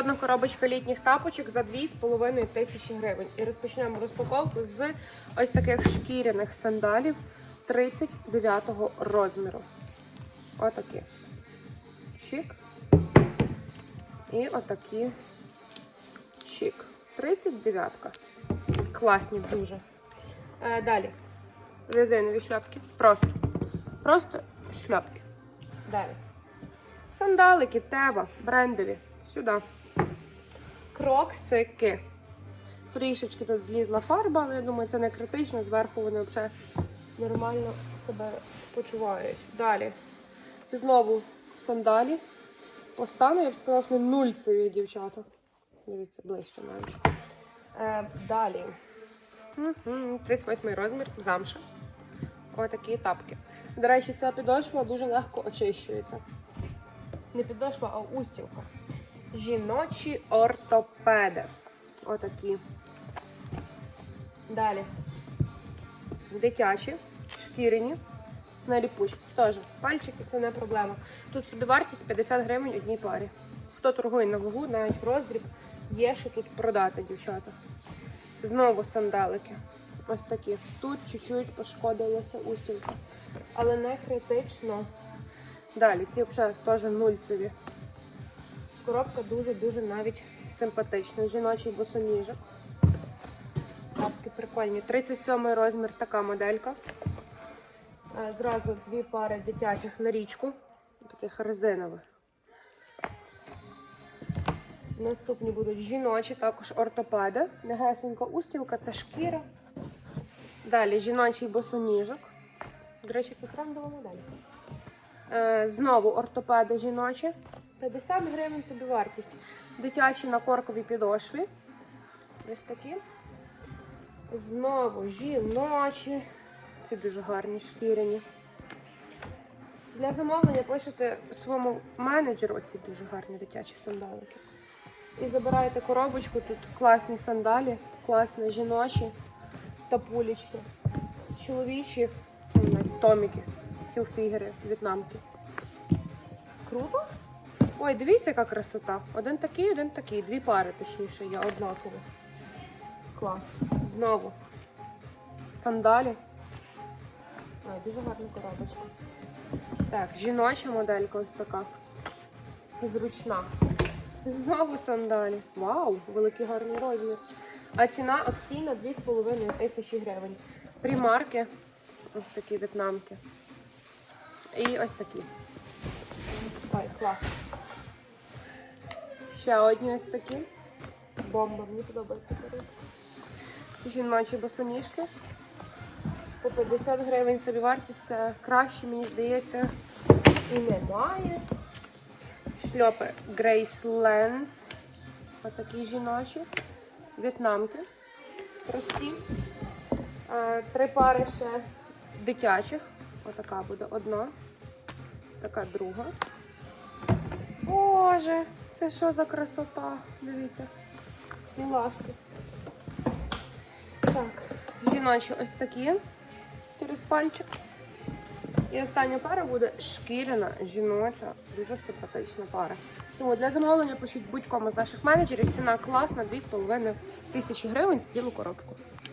Одна коробочка літніх тапочок за 2,5 тисячі гривень. І розпочнемо розпаковку з ось таких шкіряних сандалів 39 розміру. Отакі. Шик. І отакі. Шик. 39. -ка. Класні дуже. Е, далі. Резинові шляпки. Просто. Просто шляпки. Далі. Сандалики, тева, брендові. Сюди. Кроксики. Трішечки тут злізла фарба, але я думаю, це не критично. Зверху вони взагалі нормально себе почувають. Далі. Знову сандалі. По стану, я б сказала, що нульцеві дівчата. Дивіться, ближче навіть. Е, далі. Мгм, 38 розмір, замша. Отакі тапки. До речі, ця підошва дуже легко очищується. Не підошва, а устілка. Жіночі ортопеди. Отакі. Далі. Дитячі, шкіряні, на ліпучці. Теж пальчики це не проблема. Тут собі вартість 50 гривень одній парі. Хто торгує на вагу, навіть в роздріб, є що тут продати, дівчата. Знову сандалики. Ось такі. Тут чуть-чуть пошкодилася устілка. Але не критично. Далі, ці взагалі теж нульцеві. Коробка дуже-дуже навіть симпатична. Жіночий босоніжок. Тапки прикольні. 37 розмір така моделька. Е, Зразу дві пари дитячих на річку. Таких резинових. Наступні будуть жіночі, також ортопеди. Мягесенька устілка, це шкіра. Далі жіночий босоніжок. До речі, це трендова моделька. Е, знову ортопеди жіночі. 50 гривень собі вартість. Дитячі на корковій підошві. Ось такі. Знову жіночі. Ці дуже гарні шкіряні. Для замовлення пишете своєму менеджеру ці дуже гарні дитячі сандалики. І забираєте коробочку. Тут класні сандалі, класні жіночі тапулечки, чоловічі томіки, хілфігери, в'єтнамки. Круто? Ой, дивіться, яка красота. Один такий, один такий. Дві пари, точніше, є однакові. Клас. Знову. Сандалі. Ой, дуже гарна коробочка. Так, жіноча моделька ось така. Зручна. Знову сандалі. Вау, великий гарний розмір. А ціна акційна 2,5 тисячі гривень. Примарки. Ось такі в'єтнамки. І ось такі. Ой, клас. Ще одні ось такі. Бомба, мені подобається перед. Жіночі босоніжки. По 50 гривень собі вартість. Це краще, мені здається, і немає. Шльопи Graceland. Отакі жіночі. В'єтнамки. Прості. Е, Три пари ще дитячих. Отака буде одна. Така друга. Боже, це що за красота? Дивіться. Мілашки. Так, жіночі ось такі. Через пальчик. І остання пара буде шкіряна, жіноча, дуже симпатична пара. Тому для замовлення пишіть будь-кому з наших менеджерів. Ціна класна, 2,5 тисячі гривень з цілу коробку.